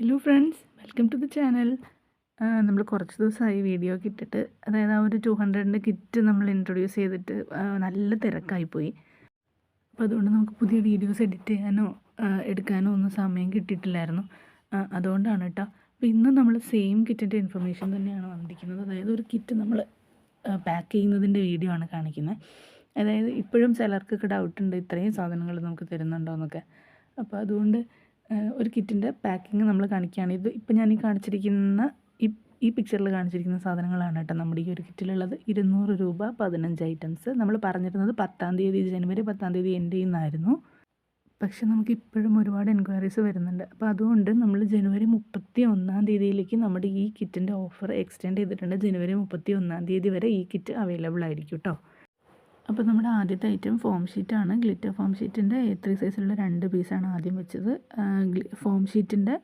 Hello friends welcome to the channel നമ്മൾ കുറച്ച് ദിവസമായി വീഡിയോ കിട്ടിട്ട് അതായത് ആ ഒരു ടു ഹൺഡ്രഡിന്റെ കിറ്റ് നമ്മൾ ഇൻട്രൊഡ്യൂസ് ചെയ്തിട്ട് നല്ല തിരക്കായിപ്പോയി അപ്പോൾ അതുകൊണ്ട് നമുക്ക് പുതിയ വീഡിയോസ് എഡിറ്റ് ചെയ്യാനോ എടുക്കാനോ ഒന്നും സമയം കിട്ടിയിട്ടില്ലായിരുന്നു. അതുകൊണ്ടാണ് കേട്ടോ. അപ്പോൾ ഇന്ന് നമ്മൾ സെയിം കിറ്റിന്റെ ഇൻഫർമേഷൻ തന്നെയാണ് വന്നിരിക്കുന്നത്. അതായത് ഒരു കിറ്റ് നമ്മൾ പാക്ക് ചെയ്യുന്നതിന്റെ വീഡിയോ ആണ് കാണിക്കുന്നത് അതായത് ഇപ്പോഴും ചിലർക്കൊക്കെ ഡൗട്ടുണ്ട് ഇത്രയും സാധനങ്ങൾ നമുക്ക് തരുന്നുണ്ടോ എന്നൊക്കെ. അപ്പോൾ അതുകൊണ്ട് ഒരു കിറ്റിന്റെ പാക്കിങ് നമ്മൾ കാണിക്കുകയാണ്. ഇത് ഇപ്പം ഞാൻ ഈ കാണിച്ചിരിക്കുന്ന ഈ പിക്ചറിൽ കാണിച്ചിരിക്കുന്ന സാധനങ്ങളാണ് കേട്ടോ നമ്മുടെ ഈ ഒരു കിറ്റിലുള്ളത്. ഇരുന്നൂറ് രൂപ പതിനഞ്ച് ഐറ്റംസ് നമ്മൾ പറഞ്ഞിരുന്നത് പത്താം തീയതി ജനുവരി പത്താം തീയതി എന്റെ ചെയ്യുന്നതായിരുന്നു. പക്ഷെ നമുക്ക് ഇപ്പോഴും ഒരുപാട് എൻക്വയറീസ് വരുന്നുണ്ട്. അപ്പോൾ അതുകൊണ്ട് നമ്മൾ ജനുവരി മുപ്പത്തി ഒന്നാം തീയതിയിലേക്ക് നമ്മുടെ ഈ കിറ്റിന്റെ ഓഫർ എക്സ്റ്റെൻഡ് ചെയ്തിട്ടുണ്ട്. ജനുവരി മുപ്പത്തി ഒന്നാം തീയതി വരെ ഈ കിറ്റ് അവൈലബിൾ ആയിരിക്കും കേട്ടോ. അപ്പോൾ നമ്മുടെ ആദ്യത്തെ ഐറ്റം ഫോം ഷീറ്റാണ് ഗ്ലിറ്റർ ഫോം ഷീറ്റിന്റെ എ ത്രീ സൈസിലുള്ള രണ്ട് പീസാണ് ആദ്യം വെച്ചത്. ഫോം ഷീറ്റിന്റെ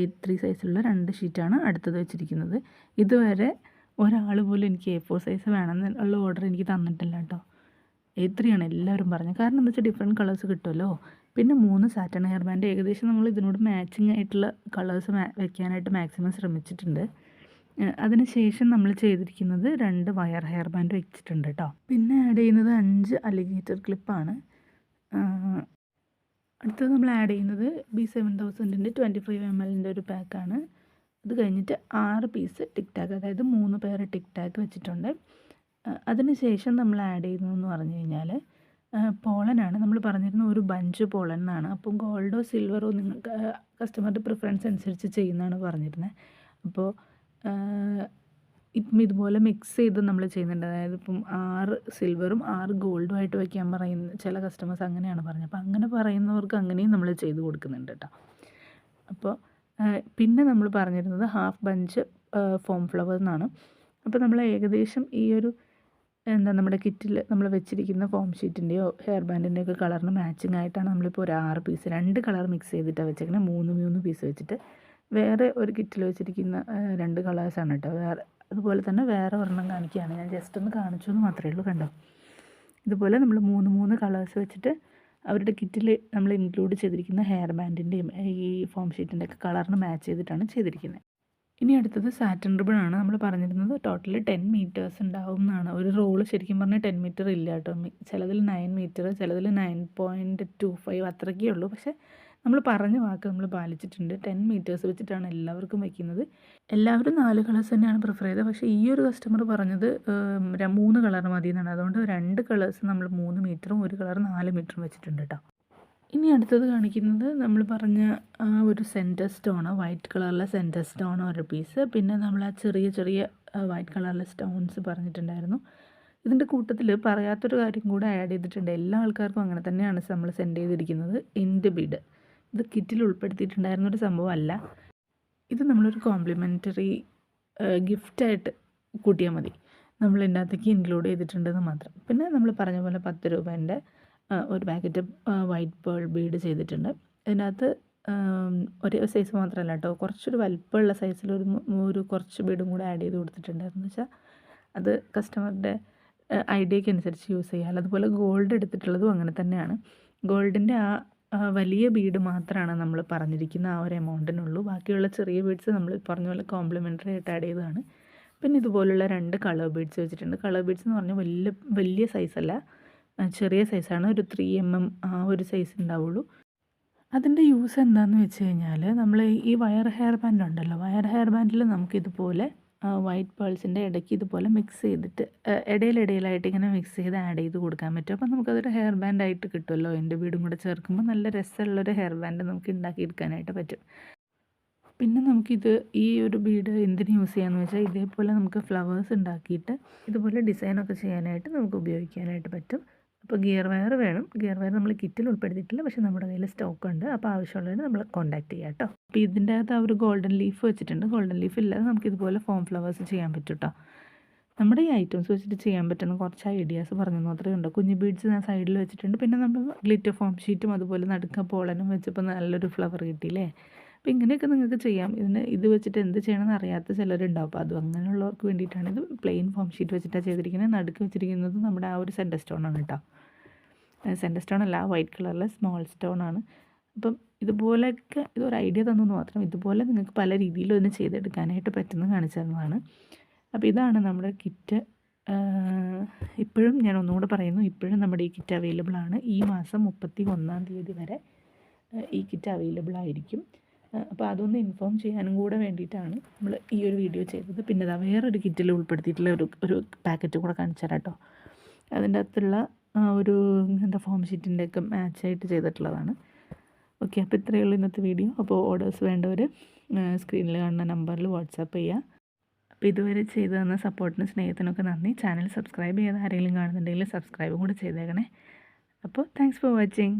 എ ത്രീ സൈസിലുള്ള രണ്ട് ഷീറ്റാണ് അടുത്തത് വെച്ചിരിക്കുന്നത്. ഇതുവരെ ഒരാൾ പോലും എനിക്ക് എ ഫോർ സൈസ് വേണമെന്നുള്ള ഓർഡർ എനിക്ക് തന്നിട്ടില്ല കേട്ടോ. എ ത്രീ ആണ് എല്ലാവരും പറഞ്ഞത്. കാരണം എന്താ വെച്ചാൽ ഡിഫറെന്റ് കളേഴ്സ് കിട്ടുമല്ലോ പിന്നെ മൂന്ന് സാറ്റൺ ഹെയർ ബാൻഡ് ഏകദേശം നമ്മൾ ഇതിനോട് മാച്ചിങ് ആയിട്ടുള്ള കളേഴ്സ് വെക്കാനായിട്ട് മാക്സിമം ശ്രമിച്ചിട്ടുണ്ട്. അതിനുശേഷം നമ്മൾ ചെയ്തിരിക്കുന്നത് രണ്ട് വയർ ഹെയർ ബാൻഡ് വെച്ചിട്ടുണ്ട് കേട്ടോ പിന്നെ ആഡ് ചെയ്യുന്നത് അഞ്ച് അലിഗേറ്റർ ക്ലിപ്പാണ് അടുത്തത് നമ്മൾ ആഡ് ചെയ്യുന്നത് ബി സെവൻ തൗസൻഡിന്റെ ട്വന്റി ഫൈവ് എം എല്ലിന്റെ ഒരു പാക്കാണ് അത് കഴിഞ്ഞിട്ട് ആറ് പീസ് ടിക് ടാക്ക് അതായത് മൂന്ന് പേർ ടിക് ടാക്ക് വെച്ചിട്ടുണ്ട്. അതിനുശേഷം നമ്മൾ ആഡ് ചെയ്യുന്നതെന്ന് പറഞ്ഞു കഴിഞ്ഞാൽ പോളനാണ് നമ്മൾ പറഞ്ഞിരുന്ന ഒരു ബഞ്ച് പോളൻ എന്നാണ്. അപ്പം ഗോൾഡോ സിൽവറോ നിങ്ങൾക്ക് കസ്റ്റമറുടെ പ്രിഫറൻസ് അനുസരിച്ച് ചെയ്യുന്നതാണ് പറഞ്ഞിരുന്നത് അപ്പോൾ ഇപ്പം ഇതുപോലെ മിക്സ് ചെയ്ത് നമ്മൾ ചെയ്യുന്നുണ്ട്. അതായത് ഇപ്പം ആറ് സിൽവറും ആറ് ഗോൾഡും ആയിട്ട് വയ്ക്കാൻ പറയുന്ന ചില കസ്റ്റമേഴ്സ് അങ്ങനെയാണ് പറഞ്ഞത്. അപ്പോൾ അങ്ങനെ പറയുന്നവർക്ക് അങ്ങനെയും നമ്മൾ ചെയ്ത് കൊടുക്കുന്നുണ്ട് കേട്ടോ. അപ്പോൾ പിന്നെ നമ്മൾ പറഞ്ഞിരുന്നത് ഹാഫ് ബഞ്ച് ഫോം ഫ്ലവർ എന്നാണ്. അപ്പോൾ നമ്മൾ ഏകദേശം ഈ ഒരു എന്താ നമ്മുടെ കിറ്റിൽ നമ്മൾ വെച്ചിരിക്കുന്ന ഫോം ഷീറ്റിന്റെയോ ഹെയർ ബാൻഡിന്റെയോ ഒക്കെ കളറിന് മാച്ചിങ് ആയിട്ടാണ് നമ്മളിപ്പോൾ ഒരു ആറ് പീസ് രണ്ട് കളർ മിക്സ് ചെയ്തിട്ടാണ് വെച്ചേക്കുന്നത് മൂന്ന് മൂന്ന് പീസ് വെച്ചിട്ട് വേറെ ഒരു കിറ്റിൽ വെച്ചിരിക്കുന്ന രണ്ട് കളേഴ്സാണ് കേട്ടോ വേറെ അതുപോലെ തന്നെ വേറെ ഒരെണ്ണം കാണിക്കുകയാണ് ഞാൻ ജസ്റ്റ് ഒന്ന് കാണിച്ചു എന്ന് മാത്രമേ ഉള്ളൂ കണ്ടോ? ഇതുപോലെ നമ്മൾ മൂന്ന് മൂന്ന് കളേഴ്സ് വെച്ചിട്ട് അവരുടെ കിറ്റിൽ നമ്മൾ ഇൻക്ലൂഡ് ചെയ്തിരിക്കുന്ന ഹെയർ ബാൻഡിന്റെയും ഈ ഫോം ഷീറ്റിന്റെ ഒക്കെ കളറിന് മാച്ച് ചെയ്തിട്ടാണ് ചെയ്തിരിക്കുന്നത് ഇനി അടുത്തത് സാറ്റൻ റിബൺ ആണ്. നമ്മൾ പറഞ്ഞിരുന്നത് ടോട്ടൽ ടെൻ മീറ്റേഴ്സ് ഉണ്ടാവും എന്നാണ്. ഒരു റോൾ ശരിക്കും പറഞ്ഞാൽ ടെൻ മീറ്റർ ഇല്ല കേട്ടോ ചിലതിൽ നയൻ മീറ്റർ ചിലതിൽ നയൻ പോയിന്റ് ടു ഫൈവ് അത്രയ്ക്കേ ഉള്ളൂ. പക്ഷേ നമ്മൾ പറഞ്ഞ വാക്ക് നമ്മൾ പാലിച്ചിട്ടുണ്ട്. ടെൻ മീറ്റേഴ്സ് വെച്ചിട്ടാണ് എല്ലാവർക്കും വയ്ക്കുന്നത് എല്ലാവരും നാല് കളേഴ്സ് തന്നെയാണ് പ്രിഫർ ചെയ്തത്. പക്ഷേ ഈ ഒരു കസ്റ്റമർ പറഞ്ഞത് മൂന്ന് കളർ മതി എന്നാണ് അതുകൊണ്ട് രണ്ട് കളേഴ്സ് നമ്മൾ മൂന്ന് മീറ്ററും ഒരു കളർ നാല് മീറ്ററും വെച്ചിട്ടുണ്ട് കേട്ടോ ഇനി അടുത്തത് കാണിക്കുന്നത് നമ്മൾ പറഞ്ഞ ആ ഒരു സെന്റർ സ്റ്റോണ് വൈറ്റ് കളറിലെ സെന്റർ സ്റ്റോൺ ഒരു പീസ് പിന്നെ നമ്മൾ ആ ചെറിയ ചെറിയ വൈറ്റ് കളറിലെ സ്റ്റോൺസ് പറഞ്ഞിട്ടുണ്ടായിരുന്നു. ഇതിന്റെ കൂട്ടത്തിൽ പറയാത്തൊരു കാര്യം കൂടെ ആഡ് ചെയ്തിട്ടുണ്ട്. എല്ലാ ആൾക്കാർക്കും അങ്ങനെ തന്നെയാണ് നമ്മൾ സെൻഡ് ചെയ്തിരിക്കുന്നത്. എൻഡ് ബിഡ് ഇത് കിറ്റിൽ ഉൾപ്പെടുത്തിയിട്ടുണ്ടായിരുന്ന ഒരു സംഭവമല്ല. ഇത് നമ്മളൊരു കോംപ്ലിമെന്ററി ഗിഫ്റ്റായിട്ട് കൂട്ടിയാൽ മതി. നമ്മൾ ഇതിനകത്തേക്ക് ഇൻക്ലൂഡ് ചെയ്തിട്ടുണ്ടെന്ന് മാത്രം. പിന്നെ നമ്മൾ പറഞ്ഞ പോലെ പത്ത് രൂപേന്റെ ഒരു പാക്കറ്റ് വൈറ്റ് പേൾ ബീഡ് ചെയ്തിട്ടുണ്ട്. അതിനകത്ത് ആം, ഒരേ സൈസ് മാത്രമല്ല കേട്ടോ. കുറച്ചൊരു വലിപ്പമുള്ള സൈസിൽ ഒരു ഒരു കുറച്ച് ബീഡും കൂടെ ആഡ് ചെയ്ത് കൊടുത്തിട്ടുണ്ടായിരുന്നു. വെച്ചാൽ അത് കസ്റ്റമറുടെ ഐഡിയയ്ക്ക് അനുസരിച്ച് യൂസ് ചെയ്യാം. അതുപോലെ ഗോൾഡ് എടുത്തിട്ടുള്ളതും അങ്ങനെ തന്നെയാണ്. ഗോൾഡിന്റെ ആ വലിയ ബീഡ് മാത്രമാണ് നമ്മൾ പറഞ്ഞിരിക്കുന്ന ആ ഒരു എമൗണ്ടിനുള്ളൂ. ബാക്കിയുള്ള ചെറിയ ബീഡ്സ് നമ്മൾ പറഞ്ഞ പോലെ കോംപ്ലിമെന്ററി ആയിട്ട് ആഡ് ചെയ്തതാണ്. പിന്നെ ഇതുപോലുള്ള രണ്ട് കളർ ബീഡ്സ് വെച്ചിട്ടുണ്ട്. കളർ ബീഡ്സ് എന്ന് പറഞ്ഞാൽ വലിയ വലിയ സൈസല്ല ചെറിയ സൈസാണ് ഒരു ത്രീ എം എം ആ ഒരു സൈസ് ഉണ്ടാവുള്ളൂ. അതിന്റെ യൂസ് എന്താണെന്ന് വെച്ച് കഴിഞ്ഞാൽ നമ്മൾ ഈ വയർ ഹെയർ ബാൻഡ് ഉണ്ടല്ലോ വയർ ഹെയർ ബാൻഡിൽ നമുക്കിതുപോലെ വൈറ്റ് പേൾസിന്റെ ഇടയ്ക്ക് ഇതുപോലെ മിക്സ് ചെയ്തിട്ട് ഇടയിലിടയിലായിട്ട് ഇങ്ങനെ മിക്സ് ചെയ്ത് ആഡ് ചെയ്ത് കൊടുക്കാൻ പറ്റും. അപ്പോൾ നമുക്കതൊരു ഹെയർ ബാൻഡായിട്ട് കിട്ടുമല്ലോ. എന്റെ വീടും കൂടെ ചേർക്കുമ്പോൾ നല്ല രസമുള്ളൊരു ഹെയർ ബാൻഡ് നമുക്ക് ഉണ്ടാക്കിയെടുക്കാനായിട്ട് പറ്റും. പിന്നെ നമുക്കിത് ഈ ഒരു ബീഡ് എന്തിന് യൂസ് ചെയ്യാമെന്ന് വെച്ചാൽ ഇതേപോലെ നമുക്ക് ഫ്ലവേഴ്സ് ഉണ്ടാക്കിയിട്ട് ഇതുപോലെ ഡിസൈനൊക്കെ ചെയ്യാനായിട്ട് നമുക്ക് ഉപയോഗിക്കാനായിട്ട് പറ്റും. അപ്പോൾ ഗിയർ വയർ വേണം. ഗിയർ വയർ നമ്മൾ കിറ്റിൽ ഉൾപ്പെടുത്തിയിട്ടില്ല. പക്ഷേ നമ്മുടെ കയ്യിൽ സ്റ്റോക്ക് ഉണ്ട്. അപ്പോൾ ആവശ്യമുള്ളവർ നമ്മൾ കോൺടാക്ട് ചെയ്യാം കേട്ടോ. അപ്പോൾ ഇതിന്റെ അകത്ത് ഒരു ഗോൾഡൻ ലീഫ് വെച്ചിട്ടുണ്ട്. ഗോൾഡൻ ലീഫ് ഇല്ലാതെ നമുക്ക് ഇതുപോലെ ഫോം ഫ്ലവേഴ്സ് ചെയ്യാൻ പറ്റും കേട്ടോ. നമ്മുടെ ഈ ഐറ്റംസ് വെച്ചിട്ട് ചെയ്യാൻ പറ്റുന്ന കുറച്ച് ഐഡിയാസ് പറഞ്ഞു മാത്രമേ ഉണ്ടോ കുഞ്ഞു ബീഡ്സ് ഞാൻ സൈഡിൽ വെച്ചിട്ടുണ്ട്. പിന്നെ നമ്മൾ ഗ്ലിറ്റർ ഫോം ഷീറ്റും അതുപോലെ നടുക്ക പോളനും വെച്ചപ്പോൾ നല്ലൊരു ഫ്ലവർ കിട്ടിയില്ലേ? അപ്പോൾ ഇങ്ങനെയൊക്കെ നിങ്ങൾക്ക് ചെയ്യാം. ഇതിന് ഇത് വെച്ചിട്ട് എന്ത് ചെയ്യണമെന്ന് അറിയാത്ത ചിലരുണ്ടാവും. അപ്പോൾ അതും അങ്ങനെയുള്ളവർക്ക് വേണ്ടിയിട്ടാണ് ഇത് പ്ലെയിൻ ഫോം ഷീറ്റ് വെച്ചിട്ടാണ് ചെയ്തിരിക്കുന്നത്. നടുക്ക് വെച്ചിരിക്കുന്നത് നമ്മുടെ ആ ഒരു സെന്റർ സ്റ്റോൺ ആണ് കേട്ടോ സെന്റർ സ്റ്റോൺ അല്ല വൈറ്റ് കളറിലെ സ്മോൾ സ്റ്റോൺ ആണ്. അപ്പം ഇതുപോലെയൊക്കെ ഇതൊരു ഐഡിയ തന്നെന്ന് മാത്രം ഇതുപോലെ നിങ്ങൾക്ക് പല രീതിയിലും ഒന്ന് ചെയ്തെടുക്കാനായിട്ട് പറ്റുന്ന കാണിച്ചു തന്നതാണ് അപ്പോൾ ഇതാണ് നമ്മുടെ കിറ്റ് ഇപ്പോഴും ഞാൻ ഒന്നുകൂടെ പറയുന്നു ഇപ്പോഴും നമ്മുടെ ഈ കിറ്റ് അവൈലബിൾ ആണ്. ഈ മാസം മുപ്പത്തി ഒന്നാം തീയതി വരെ ഈ കിറ്റ് അവൈലബിൾ ആയിരിക്കും. അപ്പോൾ അതൊന്ന് ഇൻഫോം ചെയ്യാനും കൂടെ വേണ്ടിയിട്ടാണ് നമ്മൾ ഈ ഒരു വീഡിയോ ചെയ്തത്. പിന്നെ അതാ വേറൊരു കിറ്റിൽ ഉൾപ്പെടുത്തിയിട്ടുള്ള ഒരു ഒരു പാക്കറ്റ് കൂടെ കാണിച്ചു കേട്ടോ അതിന്റെ അകത്തുള്ള ഒരു എന്താ ഫോം ഷീറ്റിന്റെയൊക്കെ മാച്ചായിട്ട് ചെയ്തിട്ടുള്ളതാണ്. ഓക്കെ അപ്പോൾ ഇത്രയേ ഉള്ളൂ ഇന്നത്തെ വീഡിയോ അപ്പോൾ ഓർഡേഴ്സ് വേണ്ടവർ സ്ക്രീനിൽ കാണുന്ന നമ്പറിൽ വാട്സാപ്പ് ചെയ്യുക അപ്പോൾ ഇതുവരെ ചെയ്തു തന്ന സപ്പോർട്ടിനും സ്നേഹത്തിനൊക്കെ നന്ദി. ചാനൽ സബ്സ്ക്രൈബ് ചെയ്ത് ആരെങ്കിലും കാണുന്നുണ്ടെങ്കിൽ സബ്സ്ക്രൈബും കൂടെ ചെയ്തേക്കണേ. അപ്പോൾ താങ്ക്സ് ഫോർ വാച്ചിങ്